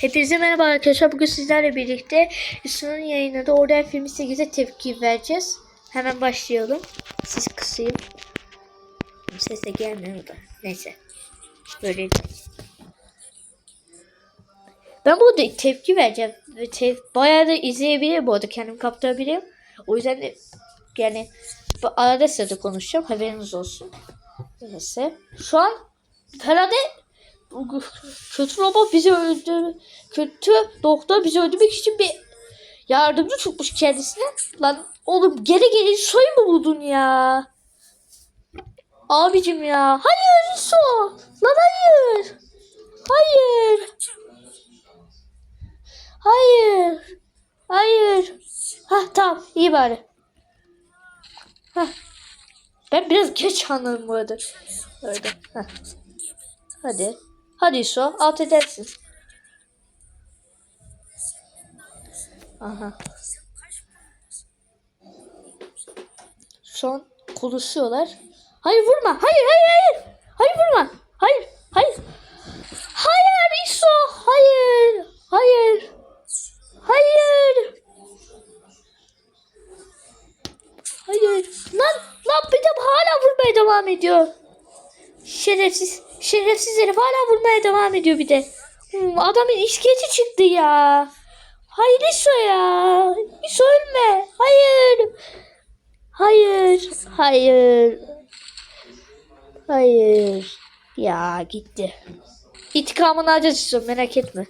Hepinize merhaba arkadaşlar. Bugün sizlerle birlikte Yusuf'un yayınladığı Order Filmi 8'e tepki vereceğiz. Hemen başlayalım. Siz kısayım. Ses de gelmiyor da. Neyse. Böyle. Ben burada tepki vereceğim. Ve te- bayağı da izleyebilirim bu arada. Kendim kaptırabilirim. O yüzden de yani arada sırada konuşacağım. Haberiniz olsun. Neyse. Şu an herhalde kötü robot bizi öldü. Kötü doktor bizi öldürmek için bir yardımcı tutmuş kendisine. Lan oğlum geri geri soy mu buldun ya? Abicim ya. Hayır so. Lan hayır. Hayır. Hayır. Hayır. Hah tamam iyi bari. Hah. Ben biraz geç anladım bu arada. Öyle. Hah. Hadi. Hadi So. Alt edersin. Aha. Son konuşuyorlar. Hayır vurma. Hayır hayır hayır. Hayır vurma. Hayır. Hayır. Hayır İso. Hayır. Hayır. Hayır. Hayır. Lan lan bir de hala vurmaya devam ediyor. Şerefsiz. Şerefsiz herif hala vurmaya devam ediyor bir de. Hmm, adamın iskeleti çıktı ya. Hayır İso ya. İso ölme. Hayır. Hayır. Hayır. Hayır. Ya gitti. İntikamını alacağız İso merak etme.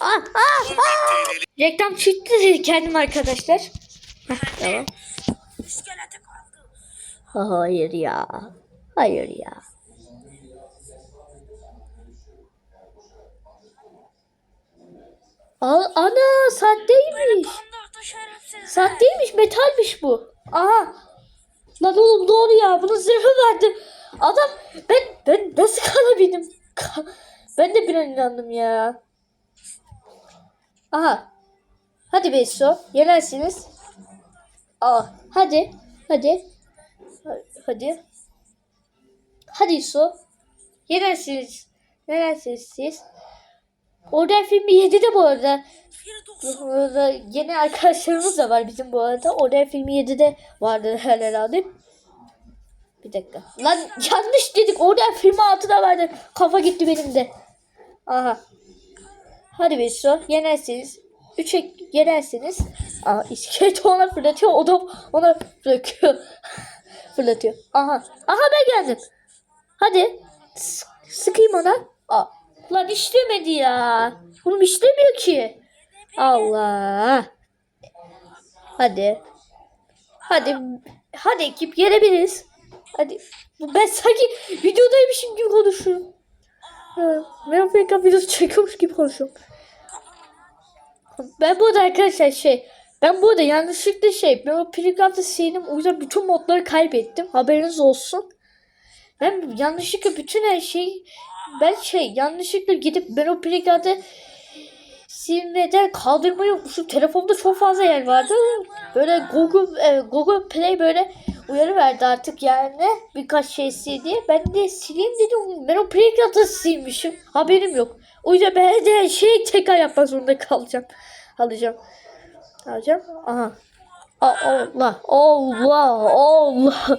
Ah, ah, ah. Reklam çıktı kendim arkadaşlar. Heh, tamam. Hayır ya. Hayır ya. Aa, ana sahteymiş. Sahteymiş metalmiş bu. Aha. Lan oğlum doğru ya bunun zırhı vardı. Adam ben ben nasıl kalabildim? Ka- Ben de bir an inandım ya. Aha. Hadi Beso yenersiniz. Aa hadi hadi. Ha- Hadi. Hadi Su. Yenersiniz. Yenersiniz siz. Orada filmi 7'de bu arada. Bir. Orada yeni arkadaşlarımız da var bizim bu arada. Orada filmi 7'de vardı herhalde. Bir dakika. Lan yanlış dedik. Orada filmi 6'da vardı. Kafa gitti benim de. Aha. Hadi Beso. Yenersiniz. 3'e yenersiniz. Aa iskelet ona fırlatıyor. O da ona bırakıyor. Fırlatıyor. Aha. Aha ben geldim. Hadi. S- sıkayım ona. Aa. Lan işlemedi ya. Oğlum işlemiyor ki. Allah. Hadi. Hadi. Hadi ekip yenebiliriz. Hadi. Ben sanki videodaymışım gibi konuşuyorum. Ben Fake videosu çekiyormuş gibi konuşuyorum. Ben bu arada arkadaşlar şey ben bu arada yanlışlıkla şey ben o Playground'da sildim o yüzden bütün modları kaybettim. Haberiniz olsun. Ben yanlışlıkla bütün her şey ben şey yanlışlıkla gidip ben o Playground'da silmeden kaldırmayı unutmuşum. Telefonda çok fazla yer vardı. Böyle Google e, Google Play böyle uyarı verdi artık yani birkaç şey sil diye. Ben de sileyim dedim. Ben o Playground'da silmişim. Haberim yok. O yüzden ben de şey tekrar yapmak zorunda kalacağım. Alacağım. Alacağım. Aha. Allah. Allah. Allah.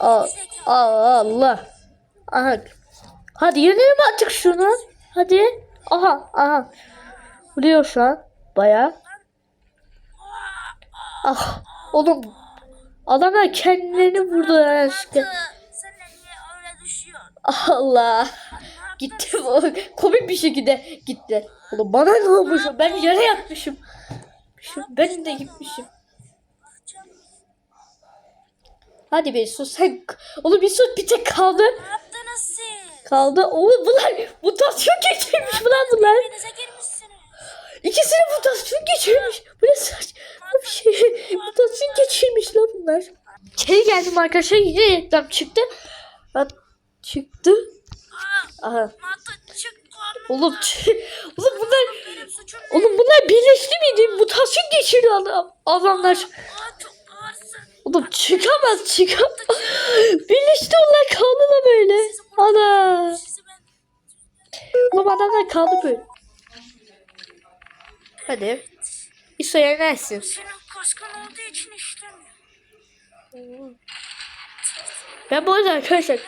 Aa, Allah. Aha. Hadi yenelim artık şunu. Hadi. Aha. Aha. Vuruyor şu an. Baya. Ah. Oğlum. Adamlar kendilerini vurdu ya. Sen de niye öyle düşüyor? Allah. Gitti. Komik bir şekilde gitti. Oğlum bana ne olmuş? Ben yere yatmışım. Şu- Ben de gitmişim. Hadi be sus sen. Oğlum bir sus bir tek kaldı. Kaldı. Oğlum bunlar mutasyon geçirmiş bunlar bunlar. İkisini mutasyon geçirmiş. Bu ne saçma bir şey. Mutasyon geçirmiş lan bunlar. Geri geldim arkadaşlar yine reklam çıktı. Çıktı. Aha. Oğlum, oğlum bunlar? Oğlum bunlar birleşti miydi? Mutasyon geçiriyor adam, adamlar. Oğlum çıkamaz çıkamaz. birleşti onlar kaldı da böyle. Ana. Oğlum adamlar kaldı böyle. Hadi. İso yenersin. Ben bu arada arkadaşlar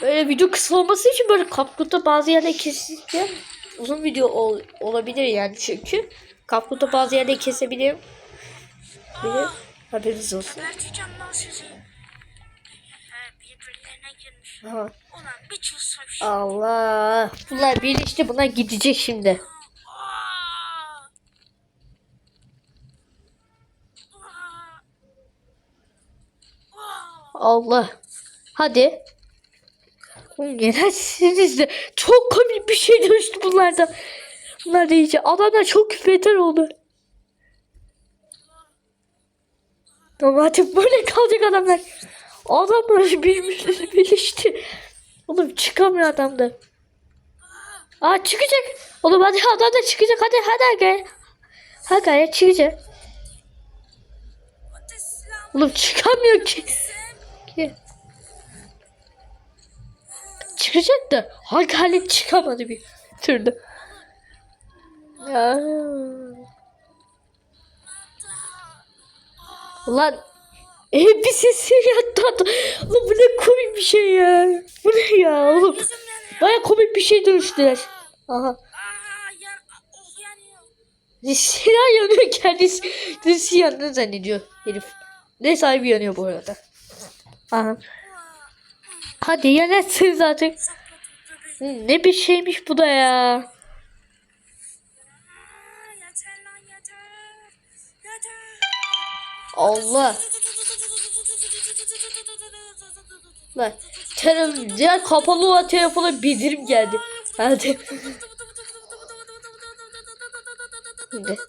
böyle video kısa olması için böyle kapkuta bazı yerleri kesince uzun video ol- olabilir yani çünkü kapkuta bazı yerleri kesebilirim. Bilir. Haberiniz olsun. Aha. Allah. Bunlar birleşti bunlar gidecek şimdi. Allah. Hadi. Oğlum yenersiniz de çok komik bir şey dönüştü bunlarda. Bunlar da. Adamlar çok beter oldu. Tamam artık böyle kalacak adamlar. Adamlar birbirine birleşti. Oğlum çıkamıyor adam da. Aa çıkacak. Oğlum hadi adam da çıkacak. Hadi hadi gel. Hadi gel çıkacak. Oğlum çıkamıyor ki. Çıkacak da hangi halet çıkamadı bir türlü. Ya. Ulan yattı adam. Oğlum bu ne komik bir şey ya. Bu ne ya oğlum. Baya komik bir şey dönüştüler. Aha. Silah yanıyor kendisi. Kendisi yandığını zannediyor herif. Ne sahibi yanıyor bu arada. Aha. Hadi yenersin zaten. Hı, Ne bir şeymiş bu da ya. Allah. Lan telefon, diğer kapalı olan telefona bildirim geldi. Hadi.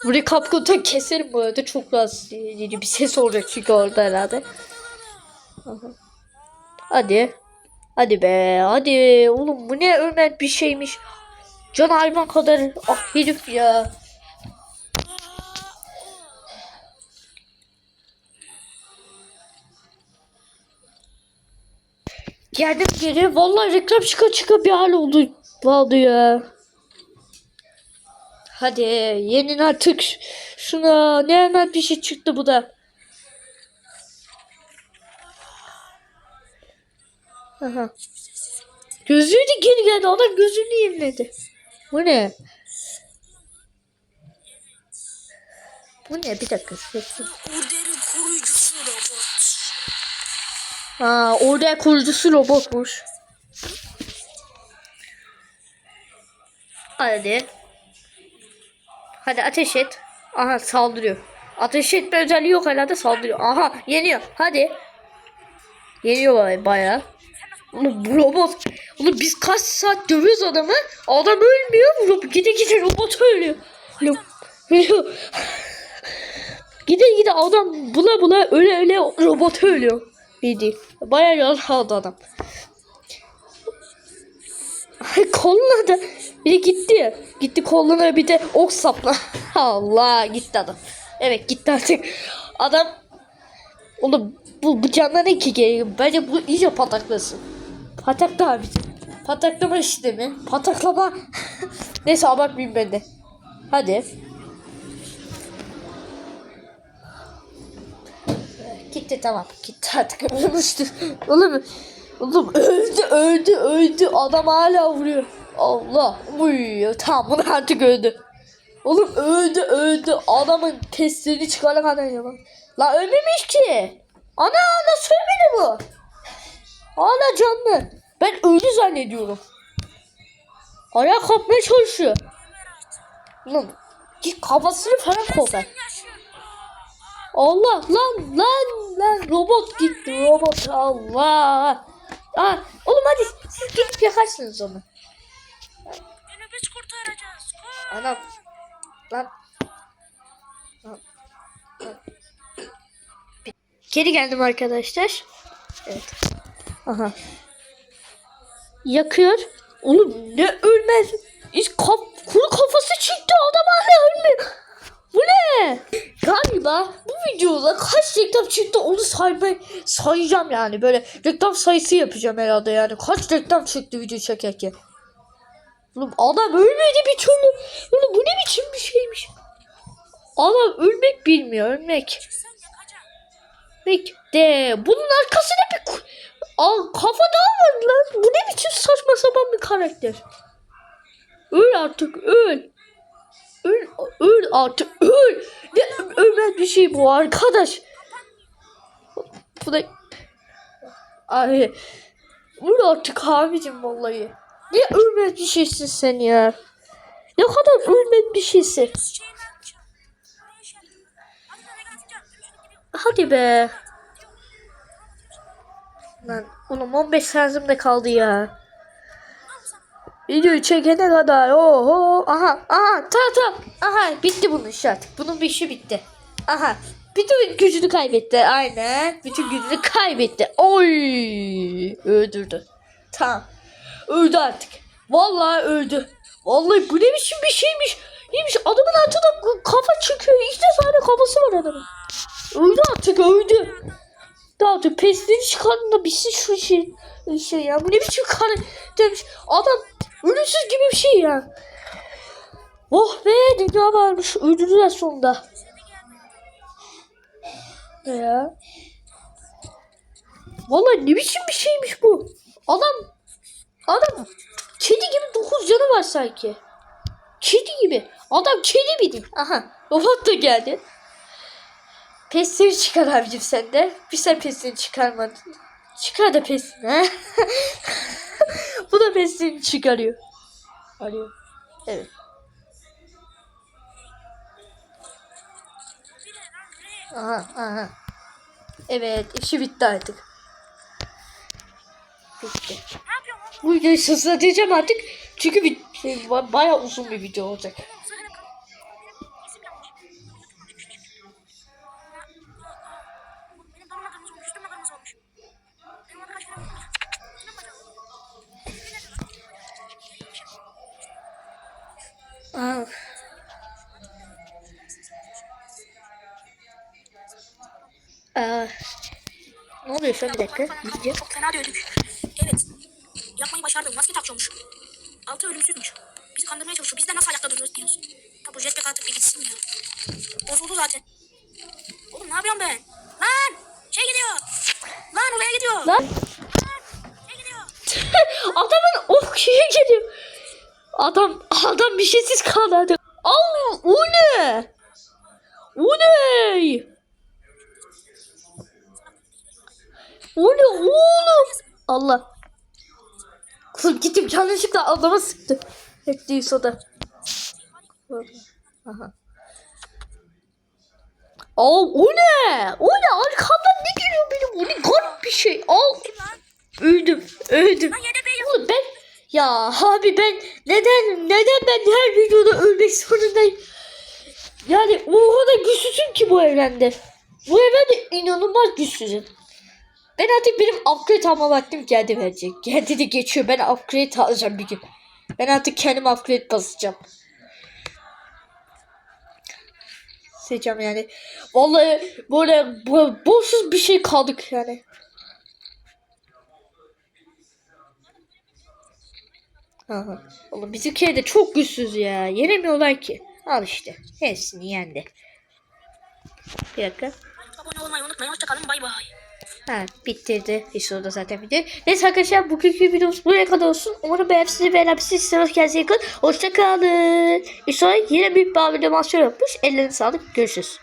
Burayı kapkuta keserim bu arada. Çok rahatsız edici bir ses olacak çünkü orada herhalde. Hadi. Hadi be. Hadi. Oğlum bu ne Ömer bir şeymiş. Can hayvan kadar. Ah herif ya. Geldim geri. Vallahi reklam çıka çıka bir hal oldu. Oldu ya. Hadi yenin artık şuna. Ne hemen bir şey çıktı bu da. Aha. Gözlüğü de geri geldi. Adam gözünü yemledi. Bu ne? Bu ne? Bir dakika. Orderin koruyucusu robot. Ha, orada kurucusu robotmuş. Hadi. Hadi ateş et. Aha saldırıyor. Ateş etme özelliği yok herhalde saldırıyor. Aha yeniyor. Hadi. Yeniyor baya- bayağı. Robot. Oğlum biz kaç saat dövüyoruz adamı. Adam ölmüyor. Robot gide gide robot ölüyor. Gide gide adam bula bula öyle öyle robot ölüyor. Bildiğin. Bayağı yaralı adam. Koluna da bir de gitti. Gitti koluna bir de ok sapla. Allah gitti adam. Evet gitti artık. Adam Oğlum bu, canına ne ki geliyor? Bence bu iyice pataklasın. Patakla abi. Pataklama işte mi? Pataklama. Neyse abartmayayım ben de. Hadi. Gitti tamam. Gitti artık. Ölmüştü. Oğlum. Oğlum öldü öldü öldü. Adam hala vuruyor. Allah. Uy, tamam bunu artık öldü. Oğlum öldü öldü. Adamın testlerini çıkaran adam ya. La ölmemiş ki. Ana nasıl ölmedi bu? Hala canlı. Ben öldü zannediyorum. Ayağa kalkmaya çalışıyor. Lan git kafasını falan kopar. Allah lan lan lan robot gitti robot Allah. Aa, oğlum hadi siz gidip yakarsınız onu. Biz kurtaracağız. Koş. Anam. Lan. Lan. Lan. Geri geldim arkadaşlar. Evet. Aha. Yakıyor. Oğlum ne ölmez. Hiç kaf kuru kafası çıktı adam hala ölmüyor. Bu ne? Galiba bu videoda kaç reklam çıktı onu saymay sayacağım yani. Böyle reklam sayısı yapacağım herhalde yani. Kaç reklam çıktı video çekerken. Oğlum adam ölmedi bir türlü. Oğlum bu ne biçim bir şeymiş. Adam ölmek bilmiyor ölmek. Peki de bunun arkasında bir Al, kafa var lan. Bu ne biçim saçma sapan bir karakter. Öl artık öl. Öl, öl artık öl. Ne ölmez bir şey bu arkadaş. Bu da... Ay. Öl artık abicim vallahi. Ne ölmez bir şeysin sen ya. Ne kadar ölmez bir şeysin. Hadi be. Lan oğlum 15 santim de kaldı ya. Videoyu çekene kadar oho aha aha ta ta aha bitti bunun iş artık. Bunun bir işi bitti. Aha bütün gücünü kaybetti aynen. Bütün gücünü kaybetti. Oy öldürdü. Tamam. Öldü artık. Vallahi öldü. Vallahi bu ne biçim bir şeymiş. Neymiş adamın altında kafa çıkıyor. İşte sadece kafası var adamın. Öldü artık öldü. Daha artık pesleri çıkarın da bitsin şu şey. Şey ya bu ne biçim kar demiş. Adam ölümsüz gibi bir şey ya. Oh be dünya varmış. Öldürdüler sonunda. Ne ya? Vallahi ne biçim bir şeymiş bu. Adam adam kedi gibi dokuz canı var sanki. Kedi gibi. Adam kedi bildim. Aha robot da geldi. Pesleri çıkar abicim sen de. Bir sen pesleri çıkarmadın. Çıkar da pesini. Bu da peslerini çıkarıyor. Arıyor. Evet. Aha aha. Evet işi bitti artık. Bitti. Bu videoyu hızlatacağım artık. Çünkü bir, şey, ba- bayağı uzun bir video olacak. Ne oluyor şu an bir dakika? Video. Çok fena dövdük. Evet. Yapmayı başardım. Maske takıyormuş. Altı ölümsüzmüş. Bizi kandırmaya çalışıyor. Biz de nasıl ayakta duruyoruz diyoruz. Ya bu jetpack artık bir gitsin ya. Bozuldu zaten. Oğlum ne yapıyorum ben? Lan! Şey gidiyor. Lan oraya gidiyor. Lan Lan! Şey gidiyor. adamın şeye geliyor. Adam adam bir şeysiz kaldı. Al o ne? O ne? O ne oğlum? Allah. Kızım gittim yanlışlıkla adama sıktı. Ettiyse o da. Aha. Al o ne? O ne? Arkamdan ne geliyor benim? O ne garip bir şey. Al. Öldüm. Öldüm. Oğlum ben ya abi ben neden neden ben her videoda ölmek zorundayım? Yani o kadar güçsüzüm ki bu evrende. Bu evrende inanılmaz güçsüzüm. Ben artık benim upgrade alma vaktim geldi bence. Geldi de geçiyor. Ben upgrade alacağım bir gün. Ben artık kendim upgrade basacağım. Seçeceğim yani. Vallahi böyle bo boşsuz bir şey kaldık yani. Aha. Oğlum bizimkiler de çok güçsüz ya. Yenemiyorlar ki. Al işte. Hepsini yendi. Bir dakika. Abone olmayı unutmayın. Hoşçakalın. Bay bay. Ha bitirdi. İşte orada zaten video. Neyse arkadaşlar bugünkü videomuz buraya kadar olsun. Umarım beğenmişsiniz beğenmişsiniz. Kendinize iyi bakın. Hoşçakalın. İşte yine büyük bir video yapmış. Ellerine sağlık. Görüşürüz.